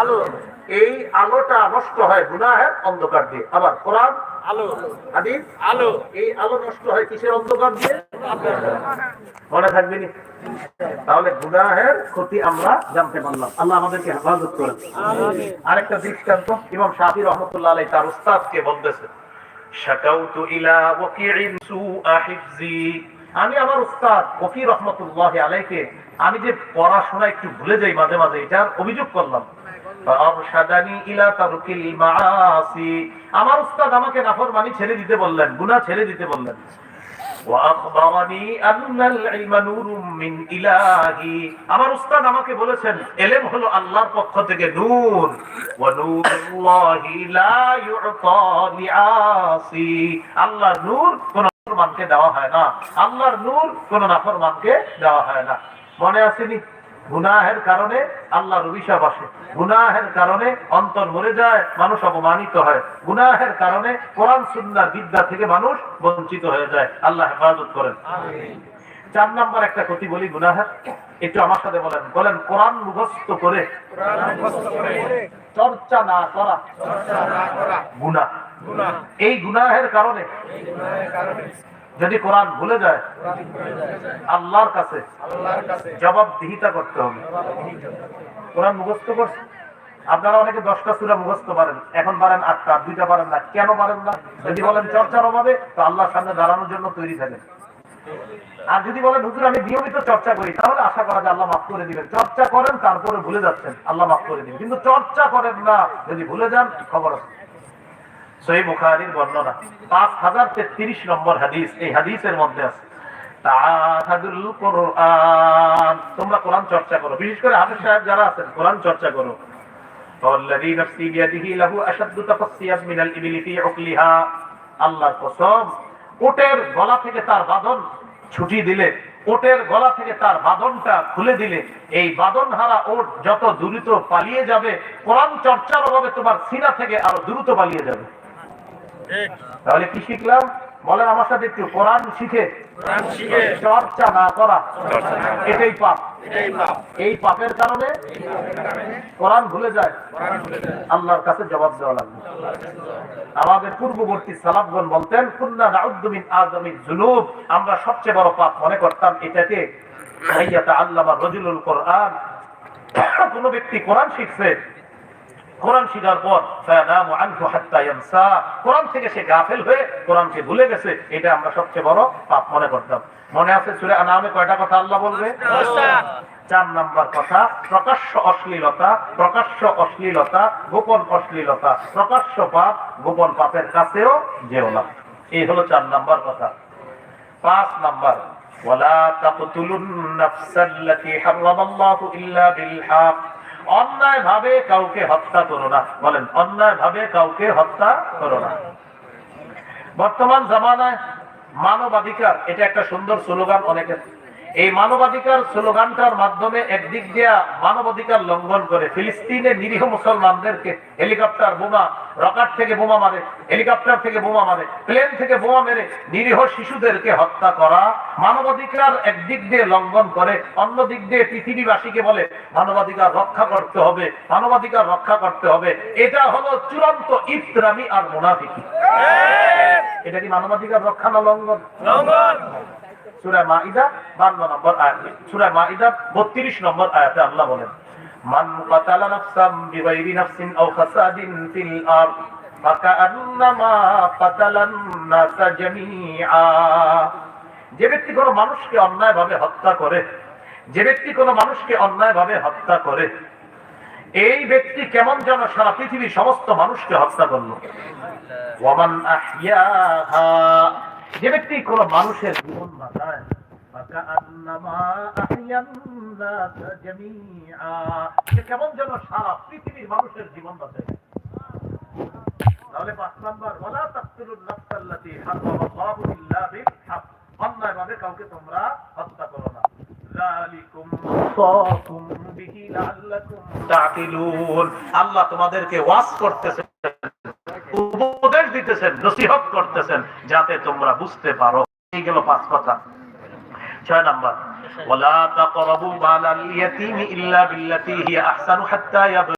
আলো। এই আলোটা নষ্ট হয় গুনাহের অন্ধকার দিয়ে। আবার কোরআন আলো। হাদিস আলো। এই আলো নষ্ট হয় কিসের অন্ধকার দিয়ে? মনে থাকবে নি? তাহলে গুনাহের ক্ষতি আমরা জানতে পারলাম। আল্লাহ আমাদেরকে হেফাজত করেন। আরেকটা দৃষ্টান্ত ইমাম শাহি রহমতুল্লাহ আলাই তার উস্তাদকে বলতেছে শাকাউতু ইলা ওয়াকিইন সুআ হিফজি। আমি আমার উস্তাদ ওকি রহমতুল্লাহ আলাইকে আমি যে পড়াশোনা একটু ভুলে যাই মাঝে মাঝে এটার অভিযোগ করলাম। আমার উস্তাদ আমাকে ছেড়ে দিতে বললেন ছেড়ে দিতে বললেন। আমার উস্তাদ আমাকে বলেছেন, এলেম হলো আল্লাহর পক্ষ থেকে নূর। আল্লাহ নূর কোন দেওয়া হয় না। আল্লাহর নূর কোন নাফরমানকে দেওয়া হয় না। মনে আসেনি গুনাহের কারণে আল্লাহর অভিশাপ আসে। গুনাহের কারণে অন্তর মরে যায় মানুষ অপমানিত হয়। গুনাহের কারণে কোরআন সুন্নার বিদ্যা থেকে মানুষ বঞ্চিত হয়ে যায়। আল্লাহ হেফাজত করেন। চার নাম্বার একটা ক্ষতি বলি গুনাহের একটু আমার সাথে বলেন। বলেন কোরআন মুখস্থ করে। চর্চা না করা। গুনাহ। এই গুনাহের কারণে। যদি কোরআন ভুলে যায়, আল্লাহর কাছে জবাবদিহিতা করতে হবে। কোরআন মুখস্থ করছে? আপনারা অনেকে দশটা সুরা মুখস্থ পারেন, এখন পারেন আটটা, দুইটা পারেন না, কেন পারেন না? যদি বলেন চর্চার অভাবে, তো আল্লাহর সামনে দাঁড়ানোর জন্য তৈরি থাকেন। আর যদি বলেন, হুজুর, আমি নিয়মিত চর্চা করি, তাহলে আশা করা যায় আল্লাহ মাফ করে দিবেন। চর্চা করেন, তারপরে ভুলে যাচ্ছেন, আল্লাহ মাফ করে দিবেন। কিন্তু চর্চা করেন না, যদি ভুলে যান, খবর আছে। বুখারির বর্ণনা। পাঁচ হাজার তেত্রিশ নম্বর হাদিস, এই হাদিসের মধ্যে আছে তোমরা কোরআন চর্চা করো। বিশেষ করে সাহেব যারা আছেন, কোরআন চর্চা করো। কসম ওটের গলা থেকে তার বাদন ছুটি দিলে ওটের গলা থেকে তার বাদনটা খুলে দিলে, এই বাদন হারা ওট যত দ্রুত পালিয়ে যাবে, কোরআন চর্চার অভাবে তোমার সিনা থেকে আরও দ্রুত পালিয়ে যাবে। তাহলে কি শিখলাম? বলেন আমার সাথে একটু কোরআন শিখে। চর্চা না করা। এটাই পাপ। এই পাপের কারণে কোরআন ভুলে যায়। আল্লাহর কাছে জবাব দেওয়া লাগবে। আমাদের পূর্ববর্তী সালাফগণ বলতেন কুন্না নাউদ্দু মিন আযামিজ যুনুব। আমরা সবচেয়ে বড় পাপ মনে করতাম এটাকে আল্লাহ রাজুলুল কোরআন। কোন ব্যক্তি কোরআন শিখছে কোরআন শিখার পর কোরআন থেকে সে গাফেল হয়ে কোরআনকে ভুলে গেছে, এটা আমরা সবচেয়ে বড় পাপ মনে করতাম। মনে আছে সূরা আনামে কয়টা কথা আল্লাহ বলবে? চার নাম্বার কথা, প্রকাশ্য অশ্লীলতা প্রকাশ্য অশ্লীলতা, গোপন অশ্লীলতা, প্রকাশ্য পাপ, গোপন পাপের কাছেও যেও না। এই হলো চার নাম্বার কথা। পাঁচ নাম্বার, ওয়ালা তাকতুলুন নাফসাল্লাতী হারামাল্লাহু ইল্লা বিল হক। অন্যায় ভাবে কাউকে হত্যা করো না। বলেন অন্যায় ভাবে কাউকে হত্যা করো না। বর্তমান জামানায় মানবাধিকার, এটা একটা সুন্দর স্লোগান অনেকের। এই মানবাধিকার স্লোগানটার মাধ্যমে একদিক দিয়া মানবাধিকার লঙ্ঘন করে ফিলিস্তিনের নিরীহ মুসলমানদেরকে হেলিকপ্টার বোমা রকেট থেকে বোমা মারে হেলিকপ্টার থেকে বোমা মারে প্লেন থেকে বোমা মেরে নিরীহ শিশুদেরকে হত্যা করা। মানবাধিকার একদিক দিয়ে লঙ্ঘন করে অন্য দিক দিয়ে পৃথিবীবাসীকে বলে মানবাধিকার রক্ষা করতে হবে মানবাধিকার রক্ষা করতে হবে। এটা হলো চূড়ান্ত ইসলামী আর মুনাফিকি। এটা কি মানবাধিকার রক্ষা না লঙ্ঘন? লঙ্ঘন। সূরা মাইদা 52 নম্বর আয়াত। সূরা মাইদা 32 নম্বর আয়াতে আল্লাহ বলেন কাতালা নাফসাম বিগাইরি নাফসিন আও ফাসাদিন ফিল আরদ ফাকান্নামা কাতালান নাস জামিআ। যে ব্যক্তি কোনো মানুষকে অন্যায়ভাবে হত্যা করে, যে ব্যক্তি কোনো মানুষকে অন্যায়ভাবে হত্যা করে, এই ব্যক্তি কেমন যেন সারা পৃথিবীর সমস্ত মানুষকে হত্যা করল। যে ব্যক্তি কোন মানুষের জীবন বাঁচায় কেমন যেন সারা পৃথিবীর মানুষের জীবন বাঁচায়। কাউকে তোমরা হত্যা করো না। আল্লাহ তোমাদেরকে ওয়াজ উপদেশ দিতেছেন নসিহত করতেছেন যাতে তোমরা বুঝতে পারো এই গেল পাঁচ কথা ছয় নাম্বার ولا تقربوا مال اليتيم إلا بالتي هي أحسن حتى يبلغ